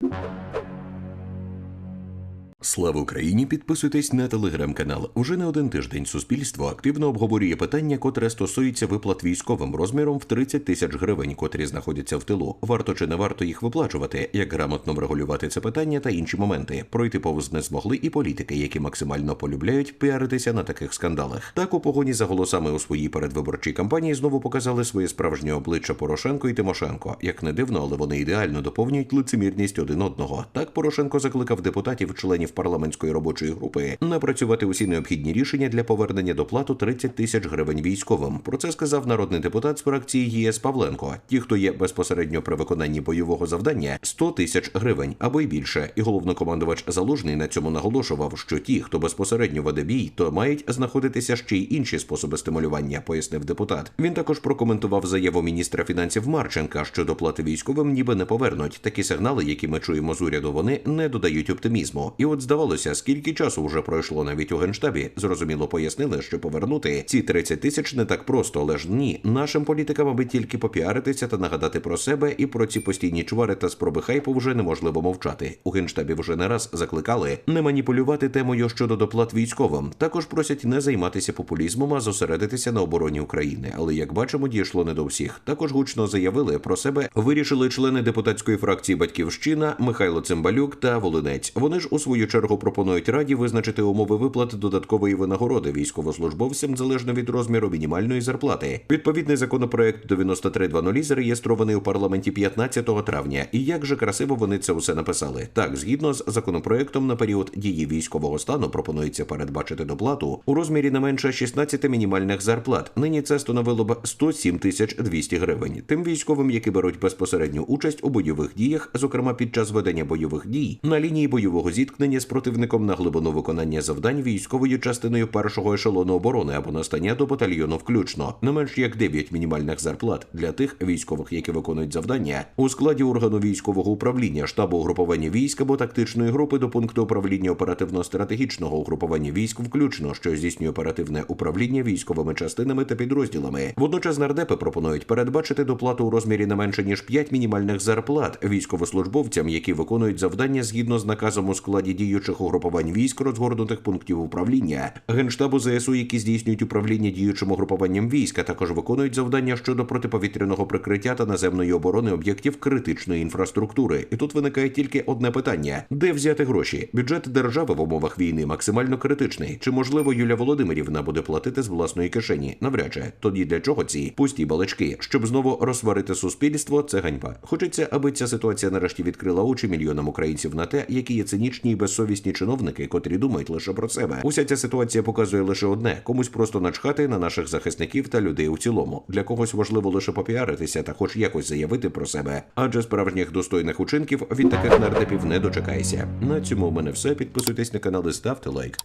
you Слава Україні! Підписуйтесь на телеграм-канал. Уже не один тиждень суспільство активно обговорює питання, котре стосується виплат військовим розміром в 30 тисяч гривень, котрі знаходяться в тилу. Варто чи не варто їх виплачувати, як грамотно врегулювати це питання та інші моменти. Пройти повз не змогли і політики, які максимально полюбляють піаритися на таких скандалах. Так у погоні за голосами у своїй передвиборчій кампанії знову показали своє справжнє обличчя Порошенко і Тимошенко. Як не дивно, але вони ідеально доповнюють лицемірність один одного. Так Порошенко закликав депутатів, членів парламентської робочої групи, напрацювати усі необхідні рішення для повернення доплату 30 тисяч гривень військовим. Про це сказав народний депутат з фракції ЄС Павленко. Ті, хто є безпосередньо при виконанні бойового завдання, 100 тисяч гривень або й більше. І головнокомандувач Залужний на цьому наголошував, що ті, хто безпосередньо веде бій, то мають знаходитися ще й інші способи стимулювання, пояснив депутат. Він також прокоментував заяву міністра фінансів Марченка, що доплати військовим ніби не повернуть. Такі сигнали, які ми чуємо з уряду, вони не додають оптимізму. І от здавалося, скільки часу вже пройшло навіть у генштабі. Зрозуміло пояснили, що повернути ці 30 тисяч не так просто, але ж ні. Нашим політикам, аби тільки попіаритися та нагадати про себе і про ці постійні чвари та спроби хайпу вже неможливо мовчати. У генштабі вже не раз закликали не маніпулювати темою щодо доплат військовим. Також просять не займатися популізмом, а зосередитися на обороні України. Але як бачимо, дійшло не до всіх. Також гучно заявили про себе. Вирішили члени депутатської фракції Батьківщина Михайло Цимбалюк та Волинець. Вони ж у свою чергу пропонують раді визначити умови виплат додаткової винагороди військовослужбовцям залежно від розміру мінімальної зарплати. Відповідний законопроект до 9320 зареєстрований у парламенті 15 травня. І як же красиво вони це усе написали. Так, згідно з законопроектом на період дії військового стану пропонується передбачити доплату у розмірі не менше 16 мінімальних зарплат. Нині це становило б 107 тисяч 200 гривень. Тим військовим, які беруть безпосередню участь у бойових діях, зокрема під час ведення бойових дій, на лінії бойового зіткнення з противником на глибину виконання завдань військовою частиною першого ешелону оборони або настання до батальйону включно, не менш як 9 мінімальних зарплат для тих військових, які виконують завдання у складі органу військового управління, штабу угрупування військ або тактичної групи до пункту управління оперативно-стратегічного угрупування військ, включно що здійснює оперативне управління військовими частинами та підрозділами. Водночас нардепи пропонують передбачити доплату у розмірі не менше ніж 5 мінімальних зарплат військовослужбовцям, які виконують завдання згідно з наказом у складі діючих угрупувань військ, розгорнутих пунктів управління, генштабу ЗСУ, які здійснюють управління діючим угрупуванням військ, а також виконують завдання щодо протиповітряного прикриття та наземної оборони об'єктів критичної інфраструктури. І тут виникає тільки одне питання: де взяти гроші? Бюджет держави в умовах війни максимально критичний. Чи можливо Юля Володимирівна буде платити з власної кишені? Навряд чи тоді для чого ці пусті балачки? Щоб знову розсварити суспільство, це ганьба. Хочеться, аби ця ситуація нарешті відкрила очі мільйонам українців на те, які є цинічні і безсовісні чиновники, котрі думають лише про себе. Уся ця ситуація показує лише одне: комусь просто начхати на наших захисників та людей у цілому. Для когось важливо лише попіаритися та хоч якось заявити про себе. Адже справжніх достойних учинків від таких нардепів не дочекайся. На цьому у мене все. Підписуйтесь на канал і ставте лайк.